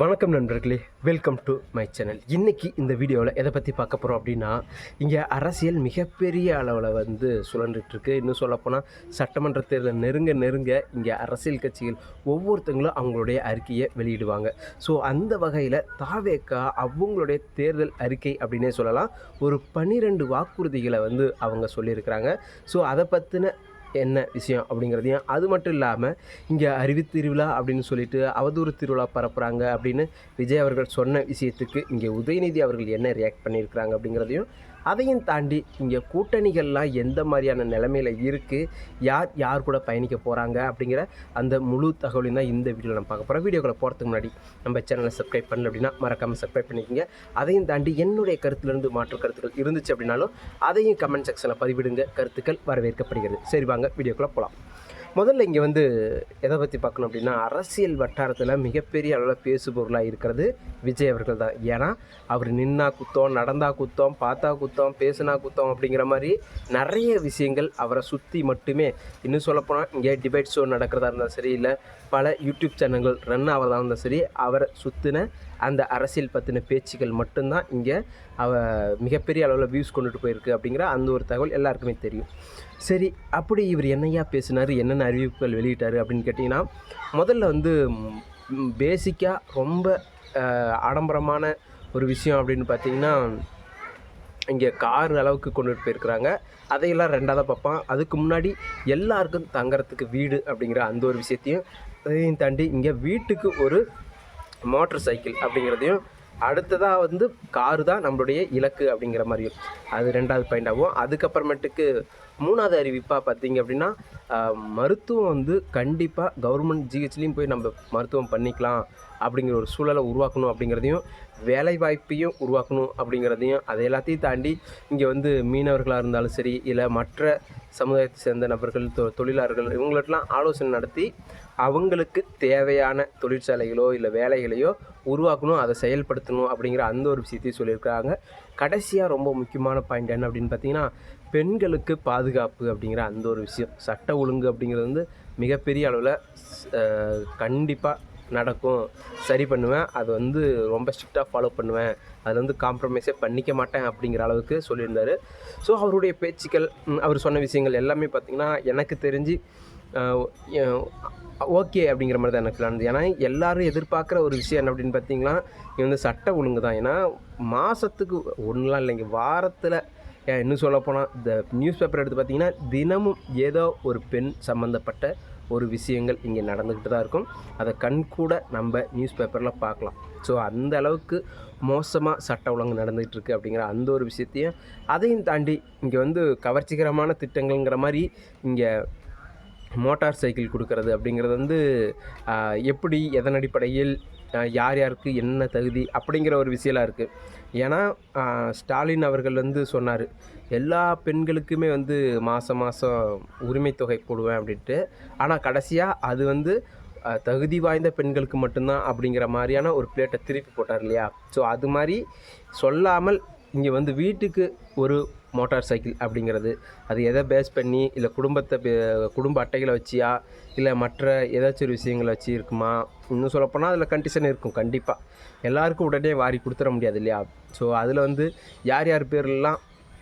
வணக்கம் நண்பர்களே welcome to my channel இன்றைக்கி இந்த வீடியோவில் எதை பற்றி பார்க்க போகிறோம் அப்படின்னா இங்கே அரசியல் மிகப்பெரிய அளவில் வந்து சுழன்றுட்டுருக்கு. இன்னும் சொல்லப்போனால் சட்டமன்ற தேர்தல் நெருங்க நெருங்க இங்கே அரசியல் கட்சிகள் ஒவ்வொருத்தங்களும் அவங்களுடைய அறிக்கையை வெளியிடுவாங்க. ஸோ அந்த வகையில் தாவேக்கா அவங்களுடைய தேர்தல் அறிக்கை அப்படின்னே சொல்லலாம். ஒரு பன்னிரெண்டு வாக்குறுதிகளை வந்து அவங்க சொல்லியிருக்கிறாங்க. ஸோ அதை பற்றின என்ன விஷயம் அப்படிங்கிறதையும் அது மட்டும் இல்லாமல் இங்கே அறிவித்திருவிழா திருவிழா அப்படின்னு சொல்லிட்டு அவதூறு திருவிழா பரப்புகிறாங்க அப்படின்னு விஜய் அவர்கள் சொன்ன விஷயத்துக்கு இங்கே உதயநிதி அவர்கள் என்ன ரியாக்ட் பண்ணியிருக்கிறாங்க அப்படிங்கிறதையும் அதையும் தாண்டி இங்கே கூட்டணிகள்லாம் எந்த மாதிரியான நிலைமையில் இருக்குது யார் யார் கூட பயணிக்க போகிறாங்க அப்படிங்கிற அந்த முழு தகவலையும் தான் இந்த வீடியோவில் நம்ம பார்க்க போகிறோம் வீடியோக்களை போகிறதுக்கு முன்னாடி நம்ம சேனலை சப்ஸ்கிரைப் பண்ணல அப்படின்னா மறக்காமல் சப்ஸ்கிரைப் பண்ணிக்கோங்க. அதையும் தாண்டி என்னுடைய கருத்துலேருந்து மாற்று கருத்துக்கள் இருந்துச்சு அப்படின்னாலும் அதையும் கமெண்ட் செக்ஷனில் பதிவிடுங்க. கருத்துக்கள் வரவேற்கப்படுகிறது. சரி வாங்க வீடியோக்குள்ளே போகலாம் முதல்ல இங்கே வந்து எதை பற்றி பார்க்கணும் அப்படின்னா அரசியல் வட்டாரத்தில் மிகப்பெரிய அளவில் பேசுபொருளாக இருக்கிறது விஜய் அவர்கள் தான். ஏன்னா அவர் நின்னா குத்தம் நடந்தா குத்தம் பார்த்தா குத்தம் பேசுனா குத்தம் அப்படிங்கிற மாதிரி நிறைய விஷயங்கள் அவரை சுற்றி மட்டுமே. இன்னும் சொல்லப்போனால் இங்கே டிபேட் ஷோ நடக்கிறதா இருந்தாலும் சரி இல்லை பல யூடியூப் சேனல்கள் ரன் ஆகிறதா இருந்தாலும் சரி அவரை சுற்றின அந்த அரசியல் பற்றின பேச்சுகள் மட்டும்தான் இங்கே அவ மிகப்பெரிய அளவில் வியூஸ் கொண்டுட்டு போயிருக்கு அப்படிங்கிற அந்த ஒரு தகவல் எல்லாருக்குமே தெரியும். சரி அப்படி இவர் என்னையா பேசினார் என்னென்ன அறிவிப்புகள் வெளியிட்டார் அப்படின்னு கேட்டிங்கன்னா முதல்ல வந்து பேசிக்காக ரொம்ப ஆடம்பரமான ஒரு விஷயம் அப்படின்னு பார்த்தீங்கன்னா இங்கே கார் அளவுக்கு கொண்டுட்டு போயிருக்கிறாங்க. அதையெல்லாம் ரெண்டாவது பார்ப்பான். அதுக்கு முன்னாடி எல்லாருக்கும் தங்குறதுக்கு வீடு அப்படிங்கிற அந்த ஒரு விஷயத்தையும் அதையும் தாண்டி இங்கே வீட்டுக்கு ஒரு மோட்டர் சைக்கிள் அப்படிங்கிறதையும் அடுத்ததாக வந்து காரு தான் நம்மளுடைய இலக்கு அப்படிங்கிற மாதிரியும். அது ரெண்டாவது பாயிண்ட் ஆகும். அதுக்கப்புறமேட்டுக்கு மூணாவது அறிவிப்பாக பார்த்தீங்க அப்படின்னா மருத்துவம் வந்து கண்டிப்பாக கவர்மெண்ட் ஜிஹெச்லேயும் போய் நம்ம மருத்துவம் பண்ணிக்கலாம் அப்படிங்கிற ஒரு சூழலை உருவாக்கணும் அப்படிங்கிறதையும் வேலைவாய்ப்பையும் உருவாக்கணும் அப்படிங்கிறதையும் அதை எல்லாத்தையும் தாண்டி இங்கே வந்து மீனவர்களாக இருந்தாலும் சரி இல்லை மற்ற சமுதாயத்தை சேர்ந்த நபர்கள் தொ தொழிலாளர்கள் இவங்களுக்கெல்லாம் ஆலோசனை நடத்தி அவங்களுக்கு தேவையான தொழிற்சாலைகளோ இல்லை வேலைகளையோ உருவாக்கணும் அதை செயல்படுத்தணும் அப்படிங்கிற அந்த ஒரு விஷயத்தையும் சொல்லியிருக்காங்க கடைசியாக ரொம்ப முக்கியமான பாயிண்ட் என்ன அப்படின்னு பார்த்தீங்கன்னா பெண்களுக்கு பாதுகாப்பு அப்படிங்கிற அந்த ஒரு விஷயம். சட்ட ஒழுங்கு அப்படிங்கிறது வந்து மிகப்பெரிய அளவில் கண்டிப்பாக நடக்கும் சரி பண்ணுவேன். அது வந்து ரொம்ப ஸ்ட்ரிக்டாக ஃபாலோ பண்ணுவேன். அதில் வந்து காம்ப்ரமைஸே பண்ணிக்க மாட்டேன் அப்படிங்கிற அளவுக்கு சொல்லியிருந்தார். ஸோ அவருடைய பேச்சுக்கள் அவர் சொன்ன விஷயங்கள் எல்லாமே பார்த்திங்கன்னா எனக்கு தெரிஞ்சு ஓகே அப்படிங்கிற மாதிரி தான் எனக்கு நடந்தது. ஏன்னா எல்லாரும் எதிர்பார்க்குற ஒரு விஷயம் என்ன அப்படின்னு பார்த்தீங்கன்னா இது வந்து சட்ட ஒழுங்கு தான். ஏன்னா மாதத்துக்கு ஒன்றுலாம் இல்லைங்க. வாரத்தில் ஏன் இன்னும் சொல்லப்போனால் இந்த நியூஸ் பேப்பர் எடுத்து பார்த்தீங்கன்னா தினமும் ஏதோ ஒரு பெண் சம்மந்தப்பட்ட ஒரு விஷயங்கள் இங்கே நடந்துக்கிட்டு தான் இருக்கும். அதை கண் கூட நம்ம நியூஸ் பேப்பரில் பார்க்கலாம். ஸோ அந்த அளவுக்கு மோசமாக சட்ட ஒழுங்கு நடந்துகிட்டு இருக்கு அப்படிங்கிற அந்த ஒரு விஷயத்தையும் அதையும் தாண்டி இங்கே வந்து கவர்ச்சிகரமான திட்டங்கள்ங்கிற மாதிரி இங்கே மோட்டார் சைக்கிள் கொடுக்கறது அப்படிங்கிறது வந்து எப்படி எதன் அடிப்படையில் யார் யாருக்கு என்ன தகுதி அப்படிங்கிற ஒரு விஷயம்லாம் இருக்குது ஏன்னா ஸ்டாலின் அவர்கள் வந்து சொன்னார் எல்லா பெண்களுக்குமே வந்து மாதம் மாதம் உரிமை தொகை போடுவேன் அப்படின்ட்டு. ஆனால் கடைசியாக அது வந்து தகுதி வாய்ந்த பெண்களுக்கு மட்டும்தான் அப்படிங்கிற மாதிரியான ஒரு பிளேட்டை திருப்பி போட்டார் இல்லையா? ஸோ அது மாதிரி சொல்லாமல் இங்கே வந்து வீட்டுக்கு ஒரு மோட்டார் சைக்கிள் அப்படிங்கிறது. அது எதை பேஸ் பண்ணி இல்லை குடும்பத்தை பே- குடும்ப அட்டைகளை வச்சியா இல்லை மற்ற ஏதாச்சும் ஒரு விஷயங்களை வச்சு இருக்குமா? இன்னும் சொல்லப்போனால் அதில் கண்டிஷன் இருக்கும் கண்டிப்பாக எல்லாருக்கும் உடனே வாரி கொடுத்துட முடியாது இல்லையா? ஸோ அதில் வந்து யார் யார் பேர்லாம்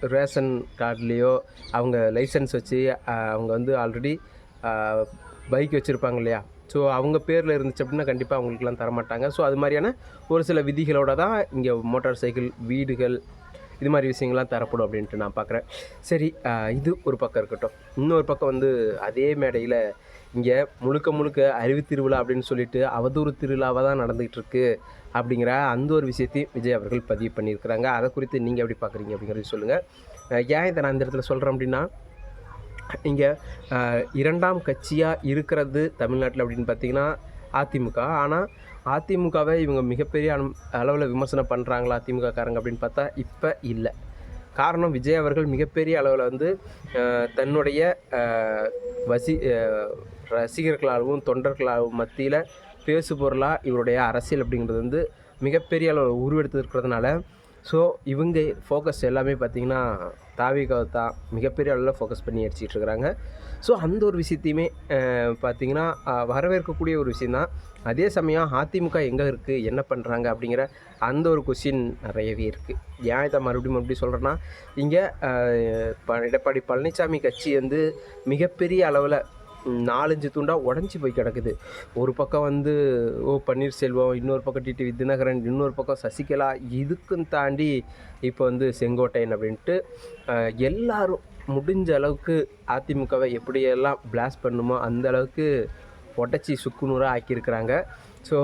ரேஷன் கார்டுலேயோ அவங்க லைசன்ஸ் வச்சு அவங்க வந்து ஆல்ரெடி பைக் வச்சுருப்பாங்க இல்லையா? ஸோ அவங்க பேரில் இருந்துச்சு அப்படின்னா கண்டிப்பாக அவங்களுக்குலாம் தரமாட்டாங்க. ஸோ அது மாதிரியான ஒரு சில விதிகளோட தான் இங்கே மோட்டார் சைக்கிள் வீடுகள் இது மாதிரி விஷயங்கள்லாம் தரப்படும் அப்படின்ட்டு நான் பார்க்குறேன். சரி இது ஒரு பக்கம் இருக்கட்டும். இன்னொரு பக்கம் வந்து அதே மேடையில் இங்கே முழுக்க முழுக்க அறிவு திருவிழா அப்படின்னு சொல்லிட்டு அவதூறு திருவிழாவாக தான் நடந்துகிட்டு இருக்கு அப்படிங்கிற அந்த ஒரு விஷயத்தையும் விஜய் அவர்கள் பதிவு பண்ணியிருக்கிறாங்க. அதை குறித்து நீங்கள் எப்படி பார்க்குறீங்க அப்படிங்கிறது சொல்லுங்கள் ஏன் இதை நான் இந்த இடத்துல சொல்கிறேன் அப்படின்னா இங்கே இரண்டாம் கட்சியாக இருக்கிறது தமிழ்நாட்டில் அப்படின்னு பார்த்தீங்கன்னா அதிமுக. ஆனால் அதிமுகவை இவங்க மிகப்பெரிய அளவில் விமர்சனம் பண்ணுறாங்களா அதிமுக காரங்க அப்படின்னு பார்த்தா இப்போ இல்லை. காரணம் விஜய் அவர்கள் மிகப்பெரிய அளவில் வந்து தன்னுடைய வசி ரசிகர்களாகவும் தொண்டர்களாகவும் மத்தியில் பேசுபொருளாக இவருடைய அரசியல் அப்படிங்கிறது வந்து மிகப்பெரிய அளவில் உருவெடுத்து இருக்கிறதுனால ஸோ இவங்க ஃபோக்கஸ் எல்லாமே பார்த்திங்கன்னா தாவிகாவை தான் மிகப்பெரிய அளவில் ஃபோக்கஸ் பண்ணி அடிச்சிட்ருக்குறாங்க. ஸோ அந்த ஒரு விஷயத்தையுமே பார்த்திங்கன்னா பார்த்தீங்கன்னா வரவேற்கக்கூடிய ஒரு விஷயந்தான் அதே சமயம் அதிமுக எங்கே இருக்குது என்ன பண்ணுறாங்க அப்படிங்கிற அந்த ஒரு கொஷின் நிறையவே இருக்குது ஏன் இதை மறுபடியும் மறுபடியும் சொல்கிறேன்னா இங்கே எடப்பாடி பழனிசாமி கட்சி வந்து மிகப்பெரிய அளவில் நாலஞ்சு துண்டாக உடஞ்சி போய் கிடக்குது. ஒரு பக்கம் வந்து ஓ பன்னீர்செல்வம் இன்னொரு பக்கம் டிடிவி தினகரன் இன்னொரு பக்கம் சசிகலா இதுக்கும் தாண்டி இப்போ வந்து செங்கோட்டையன் அப்படின்ட்டு எல்லாரும் முடிஞ்ச அளவுக்கு அதிமுகவை எப்படியெல்லாம் பிளாஸ்ட் பண்ணுமோ அந்த அளவுக்கு உடச்சி சுக்குநூறாக ஆக்கியிருக்கிறாங்க. ஸோ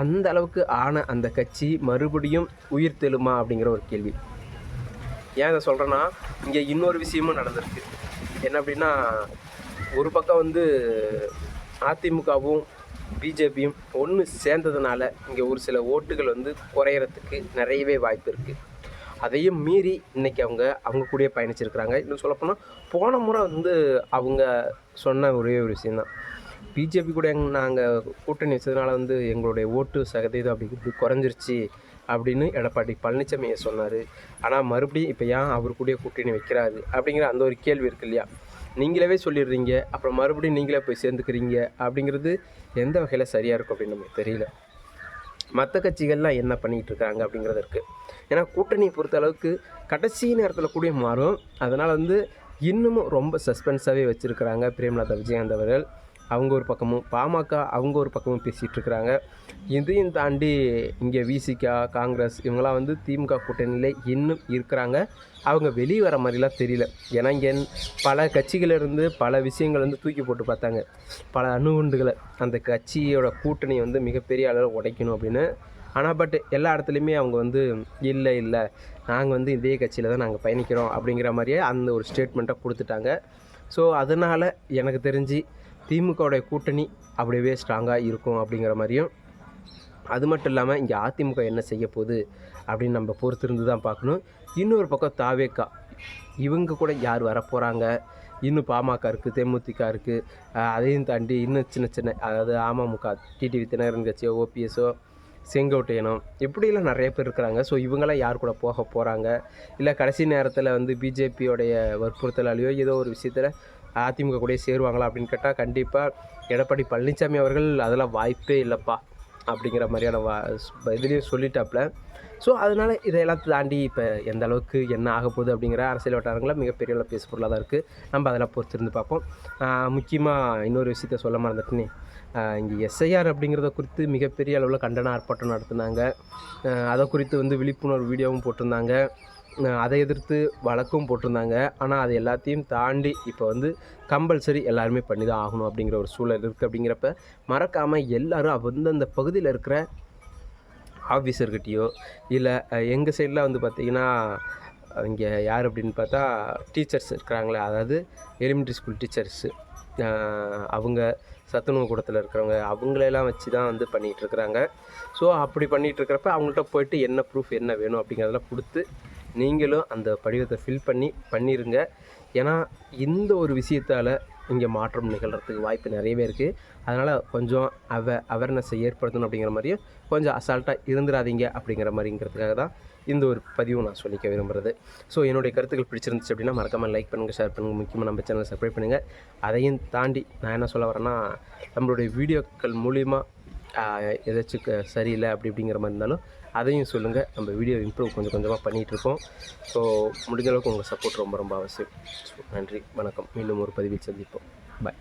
அந்த அளவுக்கு ஆன அந்த கட்சி மறுபடியும் உயிர் தெழுமா அப்படிங்கிற ஒரு கேள்வி. ஏன் இதை சொல்கிறேன்னா இங்கே இன்னொரு விஷயமும் நடந்திருக்கு. என்ன அப்படின்னா ஒரு பக்கம் வந்து அதிமுகவும் பிஜேபியும் ஒன்று சேர்ந்ததுனால இங்கே ஒரு சில ஓட்டுகள் வந்து குறையறதுக்கு நிறையவே வாய்ப்பு இருக்குது அதையும் மீறி இன்றைக்கி அவங்க அவங்க கூடயே பயணிச்சிருக்கிறாங்க. இன்னும் சொல்லப்போனால் போன முறை வந்து அவங்க சொன்ன ஒரே ஒரு விஷயந்தான் பிஜேபி கூட எங் நாங்கள் கூட்டணி வச்சதுனால வந்து எங்களுடைய ஓட்டு சதவீதம் அப்படிங்கிறது குறைஞ்சிருச்சு அப்படின்னு எடப்பாடி பழனிசாமியை சொன்னார். ஆனால் மறுபடியும் இப்போ ஏன் அவர் கூடயே கூட்டணி வைக்கிறாரு அப்படிங்கிற அந்த ஒரு கேள்வி இருக்கு இல்லையா? நீங்களே சொல்லிடுறீங்க அப்புறம் மறுபடியும் நீங்களே போய் சேர்ந்துக்கிறீங்க அப்படிங்கிறது எந்த வகையில் சரியாக இருக்கும் அப்படின்னு நமக்கு தெரியல. மற்ற கட்சிகள்லாம் என்ன பண்ணிகிட்டு இருக்காங்க அப்படிங்கிறது இருக்குது ஏன்னா கூட்டணியை பொறுத்த அளவுக்கு கடைசி நேரத்தில் கூட மாறும். அதனால் வந்து இன்னமும் ரொம்ப சஸ்பென்ஸாகவே வச்சுருக்கிறாங்க பிரேமலதா விஜயகாந்த் அவர்கள். அவங்க ஒரு பக்கமும் பாமக அவங்க ஒரு பக்கமும் பேசிகிட்டு இருக்கிறாங்க இதையும் தாண்டி இங்கே விசிகா காங்கிரஸ் இவங்களாம் வந்து திமுக கூட்டணியில் இன்னும் இருக்கிறாங்க. அவங்க வெளியே வர மாதிரிலாம் தெரியல. ஏன்னா இங்கே பல கட்சிகளிலிருந்து பல விஷயங்கள் வந்து தூக்கி போட்டு பார்த்தாங்க. பல அணுகுண்டுகளை அந்த கட்சியோட கூட்டணியை வந்து மிகப்பெரிய அளவில் உடைக்கணும் அப்படின்னு. ஆனால் பட் எல்லா இடத்துலையுமே அவங்க வந்து இல்லை இல்லை நாங்கள் வந்து இதே கட்சியில் தான் நாங்கள் பயணிக்கிறோம் அப்படிங்கிற மாதிரியே அந்த ஒரு ஸ்டேட்மெண்ட்டை கொடுத்துட்டாங்க. ஸோ அதனால் எனக்கு தெரிஞ்சு திமுகவுடைய கூட்டணி அப்படியே ஸ்ட்ராங்காக இருக்கும் அப்படிங்கிற மாதிரியும். அது மட்டும் இல்லாமல் இங்கே அதிமுக என்ன செய்ய போகுது அப்படின்னு நம்ம பொறுத்திருந்து தான் பார்க்கணும். இன்னொரு பக்கம் தாவேக்கா. இவங்க கூட யார் வரப்போகிறாங்க இன்னும் பாமக இருக்குது தேமுதிக இருக்குது அதையும் தாண்டி இன்னும் சின்ன சின்ன அதாவது அமமுக டிடிவி தினகரன் கட்சியோ ஓபிஎஸோ செங்கோட்டையனோ இப்படிலாம் நிறைய பேர் இருக்கிறாங்க. ஸோ இவங்களாம் யார் கூட போக போகிறாங்க இல்லை கடைசி நேரத்தில் வந்து பிஜேபியோடைய வற்புறுத்தலாலேயோ ஏதோ ஒரு விஷயத்தில் அதிமுக கூட சேருவாங்களா அப்படின்னு கேட்டால் கண்டிப்பாக எடப்பாடி பழனிசாமி அவர்கள் அதெல்லாம் வாய்ப்பே இல்லைப்பா அப்படிங்கிற மாதிரியான வா இதுலேயும் சொல்லிட்டாப்புல ஸோ அதனால் இதையெல்லாம் தாண்டி இப்போ எந்த அளவுக்கு என்ன ஆக போகுது அப்படிங்கிற அரசியல் வட்டாரங்களில் மிகப்பெரிய அளவு பேசு பொருளாக தான் இருக்குது நம்ம அதெல்லாம் பொறுத்திருந்து பார்ப்போம். முக்கியமாக இன்னொரு விஷயத்த சொல்ல மறந்துட்டுனே. இங்கே எஸ்ஐஆர் அப்படிங்கிறத குறித்து மிகப்பெரிய அளவில் கண்டன ஆர்ப்பாட்டம் நடத்துனாங்க. அதை குறித்து வந்து விழிப்புணர்வு வீடியோவும் போட்டிருந்தாங்க. அதை எதிர்த்து வழக்கும் போட்டிருந்தாங்க. ஆனால் அது எல்லாத்தையும் தாண்டி இப்போ வந்து கம்பல்சரி எல்லாருமே பண்ணி தான் ஆகணும் அப்படிங்கிற ஒரு சூழல் இருக்குது அப்படிங்கிறப்ப மறக்காமல் எல்லோரும் அந்தந்த பகுதியில் இருக்கிற ஆஃபீஸர்கிட்டேயோ இல்லை எங்கள் சைடில் வந்து பார்த்திங்கன்னா இங்கே யார் அப்படின்னு பார்த்தா டீச்சர்ஸ் இருக்கிறாங்களே அதாவது எலிமெண்ட்ரி ஸ்கூல் டீச்சர்ஸு அவங்க சத்துணவு கூடத்தில் இருக்கிறவங்க அவங்களெல்லாம் வச்சு தான் வந்து பண்ணிகிட்ருக்குறாங்க ஸோ அப்படி பண்ணிகிட்டு இருக்கிறப்ப அவங்கள்ட்ட போயிட்டு என்ன ப்ரூஃப் என்ன வேணும் அப்படிங்கிறதெல்லாம் கொடுத்து நீங்களும் அந்த படிவத்தை ஃபில் பண்ணி பண்ணிடுங்க ஏன்னா இந்த ஒரு விஷயத்தால் இங்கே மாற்றம் நிகழ்கிறதுக்கு வாய்ப்பு நிறையவே இருக்குது அதனால் கொஞ்சம் அவ அவேர்னஸை ஏற்படுத்தணும் அப்படிங்கிற மாதிரியும் கொஞ்சம் அசால்ட்டாக இருந்துடாதீங்க அப்படிங்கிற மாதிரிங்கிறதுக்காக தான் இந்த ஒரு பதிவும் நான் சொல்லிக்க விரும்புகிறது ஸோ என்னுடைய கருத்துக்கள் பிடிச்சிருந்துச்சு அப்படின்னா மறக்காமல் லைக் பண்ணுங்கள் ஷேர் பண்ணுங்கள் முக்கியமாக நம்ம சேனலை சப்ஸ்கிரைப் பண்ணுங்கள் அதையும் தாண்டி நான் என்ன சொல்ல வரேன்னா நம்மளுடைய வீடியோக்கள் மூலிமா ஏதாச்சும் சரியில்லை அப்படி இப்படிங்கிற மாதிரி இருந்தாலும் அதையும் சொல்லுங்கள் நம்ம வீடியோ இம்ப்ரூவ் கொஞ்சம் கொஞ்சமாக பண்ணிகிட்ருக்கோம் ஸோ முடிஞ்ச அளவுக்கு உங்கள் சப்போர்ட் ரொம்ப ரொம்ப அவசியம். ஸோ நன்றி வணக்கம். மீண்டும் ஒரு பதிவில் சந்திப்போம். பாய்